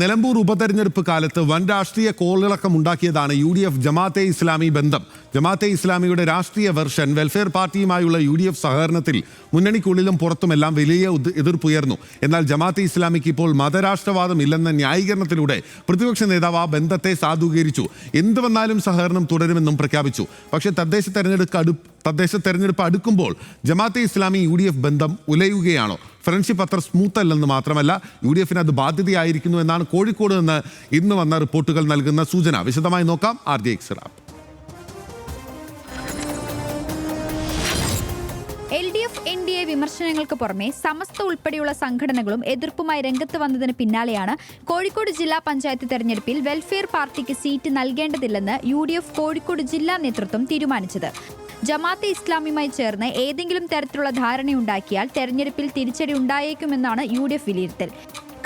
നിലമ്പൂർ ഉപതെരഞ്ഞെടുപ്പ് കാലത്ത് വൻ രാഷ്ട്രീയ കോളിളക്കം ഉണ്ടാക്കിയതാണ് U D F Jamaat-e Islami ബന്ധം. ജമാഅത്തെ ഇസ്ലാമിയുടെ രാഷ്ട്രീയ വെർഷൻ വെൽഫെയർ പാർട്ടിയുമായുള്ള യു ഡി എഫ് സഹകരണത്തിൽ മുന്നണിക്കുള്ളിലും പുറത്തുമെല്ലാം വലിയ എതിർപ്പുയർന്നു. എന്നാൽ ജമാഅത്തെ ഇസ്ലാമിക്ക് ഇപ്പോൾ മതരാഷ്ട്രവാദം ഇല്ലെന്ന ന്യായീകരണത്തിലൂടെ പ്രതിപക്ഷ നേതാവ് ആ ബന്ധത്തെ സാധൂകരിച്ചു. എന്ത് വന്നാലും സഹകരണം തുടരുമെന്നും പ്രഖ്യാപിച്ചു. പക്ഷേ തദ്ദേശ തെരഞ്ഞെടുപ്പ് തദ്ദേശ തെരഞ്ഞെടുപ്പ് അടുക്കുമ്പോൾ ജമാഅത്തെ ഇസ്ലാമി യു ബന്ധം ഉലയുകയാണോ? ഫ്രണ്ട്ഷിപ്പ് അത്ര സ്മൂത്ത് അല്ലെന്ന് മാത്രമല്ല യു ഡി എഫിന് അത് ബാധ്യതയായിരിക്കുന്നു എന്നാണ് കോഴിക്കോട് നിന്ന് ഇന്ന് വന്ന റിപ്പോർട്ടുകൾ നൽകുന്ന സൂചന. വിശദമായി നോക്കാം ആർ ജെ എക്സ് വിമർശനങ്ങൾക്ക് പുറമെ സമസ്ത ഉൾപ്പെടെയുള്ള സംഘടനകളും എതിർപ്പുമായി രംഗത്ത് വന്നതിന് പിന്നാലെയാണ് കോഴിക്കോട് ജില്ലാ പഞ്ചായത്ത് തെരഞ്ഞെടുപ്പിൽ വെൽഫെയർ പാർട്ടിക്ക് സീറ്റ് നൽകേണ്ടതില്ലെന്ന് യു കോഴിക്കോട് ജില്ലാ നേതൃത്വം തീരുമാനിച്ചത്. ജമാഅത്തെ ഇസ്ലാമിയുമായി ചേർന്ന് ഏതെങ്കിലും തരത്തിലുള്ള ധാരണയുണ്ടാക്കിയാൽ തെരഞ്ഞെടുപ്പിൽ തിരിച്ചടി ഉണ്ടായേക്കുമെന്നാണ് യു വിലയിരുത്തൽ.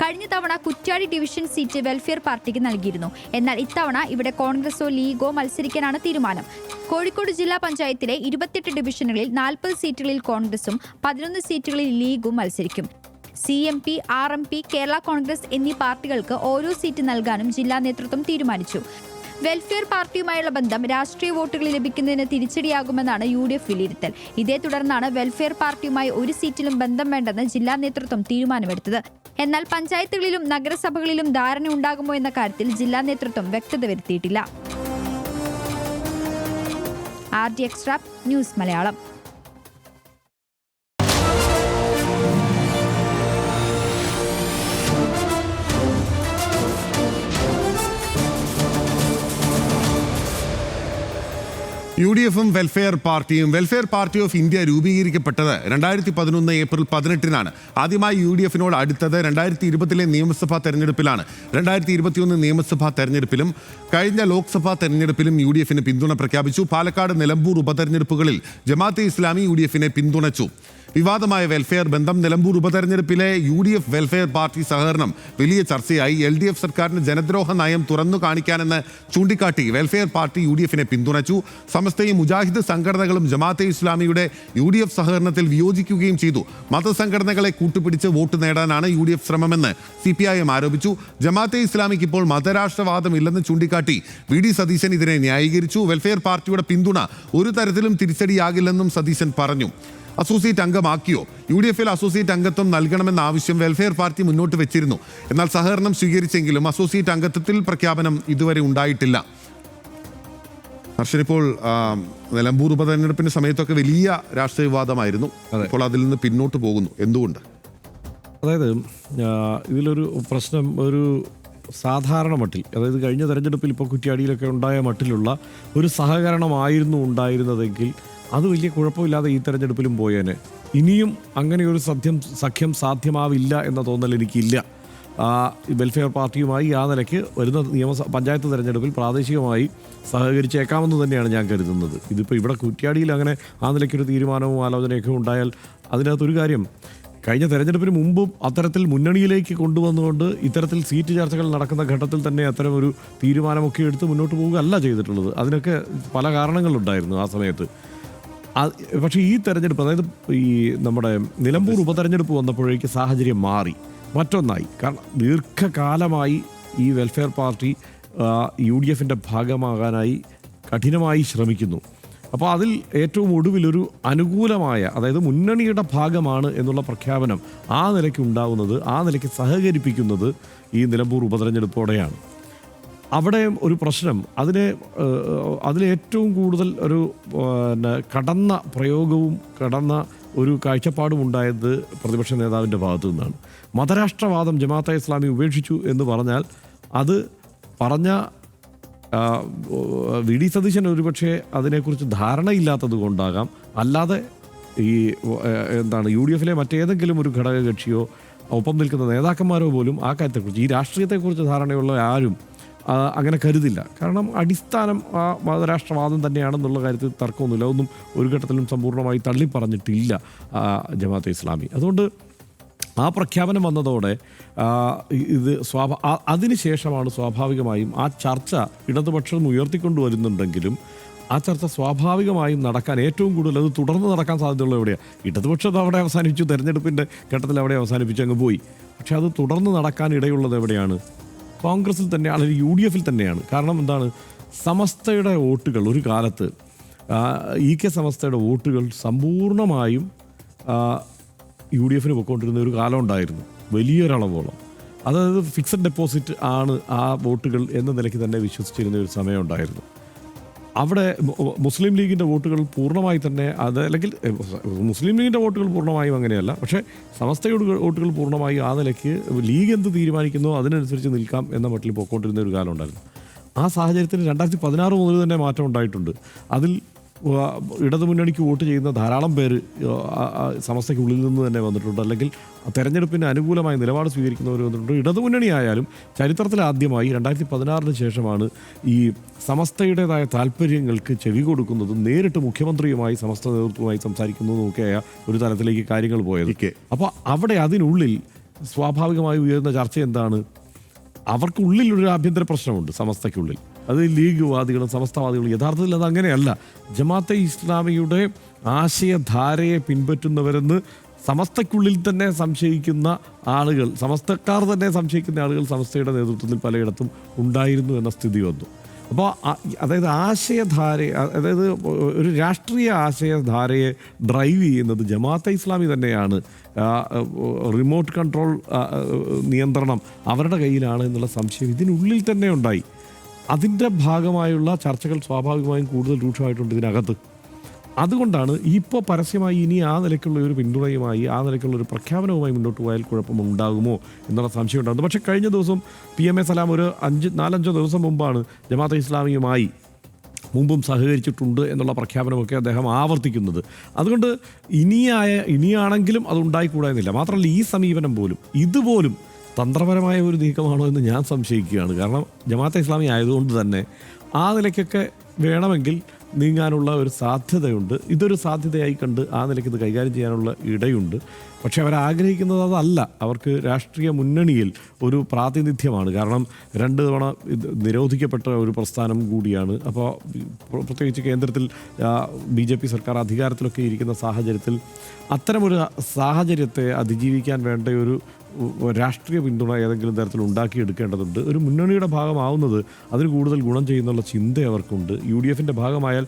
കഴിഞ്ഞ തവണ കുറ്റ്യാടി ഡിവിഷൻ സീറ്റ് വെൽഫെയർ പാർട്ടിക്ക് നൽകിയിരുന്നു. എന്നാൽ ഇത്തവണ ഇവിടെ കോൺഗ്രസോ ലീഗോ മത്സരിക്കാനാണ് തീരുമാനം. കോഴിക്കോട് ജില്ലാ പഞ്ചായത്തിലെ ഇരുപത്തെട്ട് ഡിവിഷനുകളിൽ നാൽപ്പത് സീറ്റുകളിൽ കോൺഗ്രസും പതിനൊന്ന് സീറ്റുകളിൽ ലീഗും മത്സരിക്കും. C M P R M P Kerala Congress എന്നീ പാർട്ടികൾക്ക് ഓരോ സീറ്റ് നൽകാനും ജില്ലാ നേതൃത്വം തീരുമാനിച്ചു. വെൽഫെയർ പാർട്ടിയുമായുള്ള ബന്ധം രാഷ്ട്രീയ വോട്ടുകൾ ലഭിക്കുന്നതിന് തിരിച്ചടിയാകുമെന്നാണ് യു ഡി എഫ് വിലയിരുത്തൽ. ഇതേ തുടർന്നാണ് വെൽഫെയർ പാർട്ടിയുമായി ഒരു സീറ്റിലും ബന്ധം വേണ്ടെന്ന് ജില്ലാ നേതൃത്വം തീരുമാനമെടുത്തത്. എന്നാൽ പഞ്ചായത്തുകളിലും നഗരസഭകളിലും ധാരണ ഉണ്ടാകുമോ എന്ന കാര്യത്തിൽ ജില്ലാ നേതൃത്വം വ്യക്തത വരുത്തിയിട്ടില്ല. R D extra news Malayalam. U D എഫും വെൽഫെയർ പാർട്ടിയും വെൽഫെയർ പാർട്ടി ഓഫ് ഇന്ത്യ രൂപീകരിക്കപ്പെട്ടത് രണ്ടായിരത്തി പതിനൊന്ന് ഏപ്രിൽ പതിനെട്ടിനാണ്. ആദ്യമായി യു ഡി എഫിനോട് അടുത്തത് രണ്ടായിരത്തി ഇരുപത്തിലെ നിയമസഭാ തെരഞ്ഞെടുപ്പിലാണ്. രണ്ടായിരത്തി ഇരുപത്തിയൊന്ന് നിയമസഭാ തെരഞ്ഞെടുപ്പിലും കഴിഞ്ഞ ലോക്സഭാ തെരഞ്ഞെടുപ്പിലും യു ഡി എഫിന് പിന്തുണ പ്രഖ്യാപിച്ചു. പാലക്കാട് നിലമ്പൂർ ഉപതെരഞ്ഞെടുപ്പുകളിൽ ജമാഅത്തെ ഇസ്ലാമി യു ഡി എഫിനെ പിന്തുണച്ചു. വിവാദമായ വെൽഫെയർ ബന്ധം Nilambur ഉപതെരഞ്ഞെടുപ്പിലെ U D F welfare party സഹകരണം വലിയ ചർച്ചയായി. എൽ ഡി എഫ് സർക്കാരിന് ജനദ്രോഹ നയം തുറന്നു കാണിക്കാനെന്ന് ചൂണ്ടിക്കാട്ടി വെൽഫെയർ പാർട്ടി യു ഡി എഫിനെ പിന്തുണച്ചു സമസ്തയും മുജാഹിദ് സംഘടനകളും ജമാഅത്തെ ഇസ്ലാമിയുടെ യു ഡി എഫ് സഹകരണത്തിൽ വിയോജിക്കുകയും ചെയ്തു. മതസംഘടനകളെ കൂട്ടുപിടിച്ച് വോട്ട് നേടാനാണ് യു ഡി എഫ് ശ്രമമെന്ന് സി പി ഐ എം ആരോപിച്ചു. ജമാഅത്തെ ഇസ്ലാമിക്ക് ഇപ്പോൾ മതരാഷ്ട്രവാദം ഇല്ലെന്ന് ചൂണ്ടിക്കാട്ടി വി ഡി സതീശൻ ഇതിനെ ന്യായീകരിച്ചു. വെൽഫെയർ പാർട്ടിയുടെ പിന്തുണ ഒരു തരത്തിലും തിരിച്ചടിയാകില്ലെന്നും സതീശൻ പറഞ്ഞു. അസോസിയേറ്റ് അംഗമാക്കിയോ? യു ഡി എഫിൽ അസോസിയേറ്റ് അംഗത്വം നൽകണമെന്ന ആവശ്യം വെൽഫെയർ പാർട്ടി മുന്നോട്ട് വെച്ചിരുന്നു. എന്നാൽ സഹകരണം സ്വീകരിച്ചെങ്കിലും അസോസിയേറ്റ് അംഗത്വത്തിൽ പ്രഖ്യാപനം ഇതുവരെ ഉണ്ടായിട്ടില്ല. ആ, നിലമ്പൂർ ഉപതെരഞ്ഞെടുപ്പിന്റെ സമയത്തൊക്കെ വലിയ രാഷ്ട്രീയ വിവാദമായിരുന്നു ഇപ്പോൾ അതിൽ നിന്ന് പിന്നോട്ട് പോകുന്നു. എന്തുകൊണ്ട്? അതായത് ഇതിലൊരു പ്രശ്നം ഒരു സാധാരണ മട്ടിൽ അതായത് കഴിഞ്ഞ തെരഞ്ഞെടുപ്പിൽ ഇപ്പോൾ കുറ്റ്യാടിയിലൊക്കെ ഉണ്ടായ മട്ടിലുള്ള ഒരു സഹകരണമായിരുന്നു ഉണ്ടായിരുന്നതെങ്കിൽ അത് വലിയ കുഴപ്പമില്ലാതെ ഈ തെരഞ്ഞെടുപ്പിലും പോയേനെ. ഇനിയും അങ്ങനെ ഒരു സദ്യം സഖ്യം സാധ്യമാവില്ല എന്ന തോന്നൽ എനിക്കില്ല. വെൽഫെയർ പാർട്ടിയുമായി ആ നിലയ്ക്ക് വരുന്ന നിയമസഭ പഞ്ചായത്ത് തെരഞ്ഞെടുപ്പിൽ പ്രാദേശികമായി സഹകരിച്ചേക്കാമെന്ന് തന്നെയാണ് ഞാൻ കരുതുന്നത്. ഇതിപ്പോൾ ഇവിടെ കുറ്റ്യാടിയിൽ അങ്ങനെ ആ നിലയ്ക്കൊരു തീരുമാനവും ആലോചനയൊക്കെ ഉണ്ടായാൽ അതിനകത്തൊരു കാര്യം കഴിഞ്ഞ തെരഞ്ഞെടുപ്പിന് മുമ്പും അത്തരത്തിൽ മുന്നണിയിലേക്ക് കൊണ്ടുവന്നുകൊണ്ട് ഇത്തരത്തിൽ സീറ്റ് ചർച്ചകൾ നടക്കുന്ന ഘട്ടത്തിൽ തന്നെ അത്തരം ഒരു തീരുമാനമൊക്കെ എടുത്ത് മുന്നോട്ട് പോവുക അല്ല ചെയ്തിട്ടുള്ളത്. അതിനൊക്കെ പല കാരണങ്ങളുണ്ടായിരുന്നു ആ സമയത്ത്. പക്ഷേ ഈ തെരഞ്ഞെടുപ്പ് അതായത് ഈ നമ്മുടെ നിലമ്പൂർ ഉപതെരഞ്ഞെടുപ്പ് വന്നപ്പോഴേക്ക് സാഹചര്യം മാറി. മറ്റൊന്നായി. കാരണം ദീർഘകാലമായി ഈ വെൽഫെയർ പാർട്ടി യു ഡി എഫിന്റെ ഭാഗമാകാനായി കഠിനമായി ശ്രമിക്കുന്നു. അപ്പോൾ അതിൽ ഏറ്റവും ഒടുവിലൊരു അനുകൂലമായ അതായത് മുന്നണിയുടെ ഭാഗമാണ് എന്നുള്ള പ്രഖ്യാപനം ആ നിലയ്ക്ക് ഉണ്ടാവുന്നത് ആ നിലയ്ക്ക് സഹകരിപ്പിക്കുന്നത് ഈ നിലമ്പൂർ ഉപതെരഞ്ഞെടുപ്പോടെയാണ്. അവിടെ ഒരു പ്രശ്നം അതിനെ അതിലേറ്റവും കൂടുതൽ ഒരു പിന്നെ കടന്ന പ്രയോഗവും കടന്ന ഒരു കാഴ്ചപ്പാടും ഉണ്ടായത് പ്രതിപക്ഷ നേതാവിന്റെ ഭാഗത്തു നിന്നാണ്. മതരാഷ്ട്രവാദം ജമാഅത്തെ ഇസ്ലാമി ഉപേക്ഷിച്ചു എന്ന് പറഞ്ഞാൽ അത് പറഞ്ഞ വി ഡി സതീശൻ ഒരുപക്ഷെ അതിനെക്കുറിച്ച് ധാരണയില്ലാത്തത് കൊണ്ടാകാം. അല്ലാതെ ഈ എന്താണ് യു ഡി എഫിലെ മറ്റേതെങ്കിലും ഒരു ഘടകകക്ഷിയോ ഒപ്പം നിൽക്കുന്ന നേതാക്കന്മാരോ പോലും ആ കാര്യത്തെക്കുറിച്ച് ഈ രാഷ്ട്രീയത്തെക്കുറിച്ച് ധാരണയുള്ള ആരും അങ്ങനെ കരുതില്ല. കാരണം അടിസ്ഥാനം ആ മതരാഷ്ട്രവാദം തന്നെയാണെന്നുള്ള കാര്യത്തിൽ തർക്കമൊന്നുമില്ല. അതൊന്നും ഒരു ഘട്ടത്തിലും സമ്പൂർണമായി തള്ളി പറഞ്ഞിട്ടില്ല ജമാഅത്തെ ഇസ്ലാമി. അതുകൊണ്ട് ആ പ്രഖ്യാപനം വന്നതോടെ ഇത് സ്വാഭാ അതിനുശേഷമാണ് സ്വാഭാവികമായും ആ ചർച്ച ഇടതുപക്ഷം ഉയർത്തിക്കൊണ്ടുവരുന്നുണ്ടെങ്കിലും ആ ചർച്ച സ്വാഭാവികമായും നടക്കാൻ ഏറ്റവും കൂടുതൽ അത് തുടർന്ന് നടക്കാൻ സാധ്യതയുള്ള എവിടെയാണ് ഇടതുപക്ഷം അവിടെ അവസാനിച്ചു തെരഞ്ഞെടുപ്പിന്റെ ഘട്ടത്തിൽ അവിടെ അവസാനിപ്പിച്ചു അങ്ങ് പോയി. പക്ഷേ അത് തുടർന്ന് നടക്കാൻ ഇടയുള്ളത് എവിടെയാണ്? കോൺഗ്രസിൽ തന്നെയാണ് അല്ലെങ്കിൽ യു ഡി എഫിൽ തന്നെയാണ്. കാരണം എന്താണ്? സമസ്തയുടെ വോട്ടുകൾ ഒരു കാലത്ത് ഇ കെ സമസ്തയുടെ വോട്ടുകൾ സമ്പൂർണമായും യു ഡി എഫിന് പൊയ്ക്കൊണ്ടിരുന്ന ഒരു കാലം ഉണ്ടായിരുന്നു. വലിയൊരളവോളം. അതായത് ഫിക്സഡ് ഡെപ്പോസിറ്റ് ആണ് ആ വോട്ടുകൾ എന്ന നിലയ്ക്ക് തന്നെ വിശ്വസിച്ചിരുന്ന ഒരു സമയം ഉണ്ടായിരുന്നു. അവിടെ മുസ്ലിം ലീഗിന്റെ വോട്ടുകൾ പൂർണമായി തന്നെ അത് അല്ലെങ്കിൽ മുസ്ലിം ലീഗിന്റെ വോട്ടുകൾ പൂർണമായും അങ്ങനെയല്ല. പക്ഷേ സമസ്തയുടെ വോട്ടുകൾ പൂർണമായി ആ നിലയ്ക്ക് ലീഗ് എന്ത് തീരുമാനിക്കുന്നോ അതിനനുസരിച്ച് നിൽക്കാം എന്ന മട്ടിൽ പോയിക്കൊണ്ടിരുന്ന ഒരു കാലം ഉണ്ടായിരുന്നു. ആ സാഹചര്യത്തിൽ രണ്ടായിരത്തി പതിനാറ് മുതൽ തന്നെ മാറ്റം ഉണ്ടായിട്ടുണ്ട്. അതിൽ ഇടതുമുന്നണിക്ക് വോട്ട് ചെയ്യുന്ന ധാരാളം പേര് സമസ്തയ്ക്കുള്ളിൽ നിന്ന് തന്നെ വന്നിട്ടുണ്ട്. അല്ലെങ്കിൽ തെരഞ്ഞെടുപ്പിന് അനുകൂലമായ നിലപാട് സ്വീകരിക്കുന്നവർ വന്നിട്ടുണ്ട്. ഇടതുമുന്നണി ആയാലും ചരിത്രത്തിൽ ആദ്യമായി രണ്ടായിരത്തി പതിനാറിന് ശേഷമാണ് ഈ സമസ്തയുടേതായ താല്പര്യങ്ങൾക്ക് ചെവി കൊടുക്കുന്നതും നേരിട്ട് മുഖ്യമന്ത്രിയുമായി സമസ്ത നേതൃത്വവുമായി സംസാരിക്കുന്നതും ഒക്കെയായ ഒരു തലത്തിലേക്ക് കാര്യങ്ങൾ പോയത്. അപ്പോൾ അവിടെ അതിനുള്ളിൽ സ്വാഭാവികമായി ഉയരുന്ന ചർച്ച എന്താണ്? അവർക്കുള്ളിൽ ഒരു ആഭ്യന്തര പ്രശ്നമുണ്ട് സമസ്തയ്ക്കുള്ളിൽ. അത് ലീഗ് വാദികളും സമസ്തവാദികളും യഥാർത്ഥത്തിൽ അത് അങ്ങനെയല്ല. ജമാഅത്തെ ഇസ്ലാമിയുടെ ആശയധാരയെ പിൻപറ്റുന്നവരെന്ന് സമസ്തയ്ക്കുള്ളിൽ തന്നെ സംശയിക്കുന്ന ആളുകൾ സമസ്തക്കാർ തന്നെ സംശയിക്കുന്ന ആളുകൾ സമസ്തയുടെ നേതൃത്വത്തിൽ പലയിടത്തും ഉണ്ടായിരുന്നു എന്ന സ്ഥിതി വന്നു. അപ്പോൾ അതായത് ആശയധാര അതായത് ഒരു രാഷ്ട്രീയ ആശയധാരയെ ഡ്രൈവ് ചെയ്യുന്നത് ജമാഅത്തെ ഇസ്ലാമി തന്നെയാണ്. റിമോട്ട് കൺട്രോൾ നിയന്ത്രണം അവരുടെ കയ്യിലാണ് എന്നുള്ള സംശയം ഇതിനുള്ളിൽ തന്നെ ഉണ്ടായി. അതിന്റെ ഭാഗമായുള്ള ചർച്ചകൾ സ്വാഭാവികമായും കൂടുതൽ രൂക്ഷമായിട്ടുണ്ട് ഇതിനകത്ത്. അതുകൊണ്ടാണ് ഇപ്പോൾ പരസ്യമായി ഇനി ആ നിലയ്ക്കുള്ള ഒരു പിന്തുണയുമായി ആ നിലയ്ക്കുള്ള ഒരു പ്രഖ്യാപനവുമായി മുന്നോട്ട് പോയാൽ കുഴപ്പമുണ്ടാകുമോ എന്നുള്ള സംശയം ഉണ്ടാകുന്നു. പക്ഷേ കഴിഞ്ഞ ദിവസം പി എം എ സലാം ഒരു അഞ്ച് നാലഞ്ചോ ദിവസം മുമ്പാണ് ജമാഅത്തെ ഇസ്ലാമിയുമായി മുമ്പും സഹകരിച്ചിട്ടുണ്ട് എന്നുള്ള പ്രഖ്യാപനമൊക്കെ അദ്ദേഹം ആവർത്തിക്കുന്നത്. അതുകൊണ്ട് ഇനിയായ ഇനിയാണെങ്കിലും അത് ഉണ്ടായിക്കൂടായെന്നില്ല മാത്രമല്ല ഈ സമീപനം പോലും ഇതുപോലും തന്ത്രപരമായ ഒരു നീക്കമാണോ എന്ന് ഞാൻ സംശയിക്കുകയാണ്. കാരണം ജമാഅത്തെ ഇസ്ലാമി ആയതുകൊണ്ട് തന്നെ ആ നിലയ്ക്കൊക്കെ വേണമെങ്കിൽ നീങ്ങാനുള്ള ഒരു സാധ്യതയുണ്ട്. ഇതൊരു സാധ്യതയായി കണ്ട് ആ നിലയ്ക്ക് ഇത് കൈകാര്യം ചെയ്യാനുള്ള ഇടയുണ്ട്. പക്ഷേ അവരാഗ്രഹിക്കുന്നത് അതല്ല. അവർക്ക് രാഷ്ട്രീയ മുന്നണിയിൽ ഒരു പ്രാതിനിധ്യമാണ്. കാരണം രണ്ട് തവണ നിരോധിക്കപ്പെട്ട ഒരു പ്രസ്ഥാനം കൂടിയാണ്. അപ്പോൾ പ്രത്യേകിച്ച് കേന്ദ്രത്തിൽ ബി ജെ പി സർക്കാർ അധികാരത്തിലൊക്കെ ഇരിക്കുന്ന സാഹചര്യത്തിൽ അത്തരമൊരു സാഹചര്യത്തെ അതിജീവിക്കാൻ വേണ്ട ഒരു രാഷ്ട്രീയ പിന്തുണ ഏതെങ്കിലും തരത്തിൽ ഉണ്ടാക്കിയെടുക്കേണ്ടതുണ്ട്. ഒരു മുന്നണിയുടെ ഭാഗമാവുന്നത് അതിന് കൂടുതൽ ഗുണം ചെയ്യുന്നുള്ള ചിന്ത അവർക്കുണ്ട്. യു ഡി എഫിന്റെ ഭാഗമായാൽ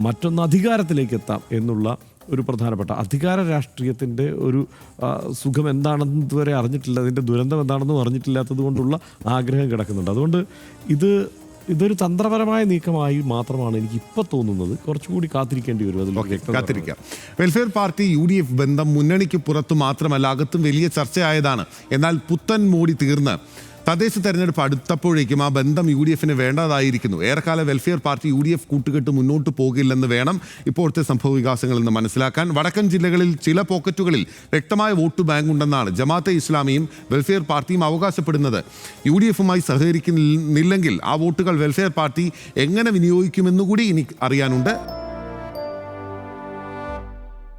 മറ്റൊന്ന് അധികാരത്തിലേക്ക് എത്താം എന്നുള്ള ഒരു പ്രധാനപ്പെട്ട അധികാര രാഷ്ട്രീയത്തിന്റെ ഒരു സുഖം എന്താണെന്ന് ഇതുവരെ അറിഞ്ഞിട്ടില്ല അതിന്റെ ദുരന്തം എന്താണെന്നും അറിഞ്ഞിട്ടില്ലാത്തത് കൊണ്ടുള്ള ആഗ്രഹം കിടക്കുന്നുണ്ട്. അതുകൊണ്ട് ഇത് ഇതൊരു തന്ത്രപരമായ നീക്കമായി മാത്രമാണ് എനിക്ക് ഇപ്പോൾ തോന്നുന്നത്. കുറച്ചുകൂടി കാത്തിരിക്കേണ്ടി വരും. അതിൽ കാത്തിരിക്കാം. Welfare party U D F ബന്ധം മുന്നണിക്ക് പുറത്തു മാത്രമല്ല അകത്തും വലിയ ചർച്ചയായതാണ്. എന്നാൽ പുത്തൻ മോടി തീർന്ന് തദ്ദേശ തെരഞ്ഞെടുപ്പ് അടുത്തപ്പോഴേക്കും ആ ബന്ധം യു ഡി എഫിന് വേണ്ടതായിരിക്കുന്നു. ഏറെക്കാല welfare party U D F കൂട്ടുകെട്ട് മുന്നോട്ട് പോകില്ലെന്ന് വേണം ഇപ്പോഴത്തെ സംഭവ വികാസങ്ങളിൽ നിന്ന് മനസ്സിലാക്കാൻ. വടക്കൻ ജില്ലകളിൽ ചില പോക്കറ്റുകളിൽ വ്യക്തമായ വോട്ട് ബാങ്ക് ഉണ്ടെന്നാണ് ജമാഅത്തെ ഇസ്ലാമിയും വെൽഫെയർ പാർട്ടിയും അവകാശപ്പെടുന്നത്. യു ഡി എഫുമായി സഹകരിക്കുന്നില്ലെങ്കിൽ ആ വോട്ടുകൾ വെൽഫെയർ പാർട്ടി എങ്ങനെ വിനിയോഗിക്കുമെന്നുകൂടി ഇനി അറിയാനുണ്ട്.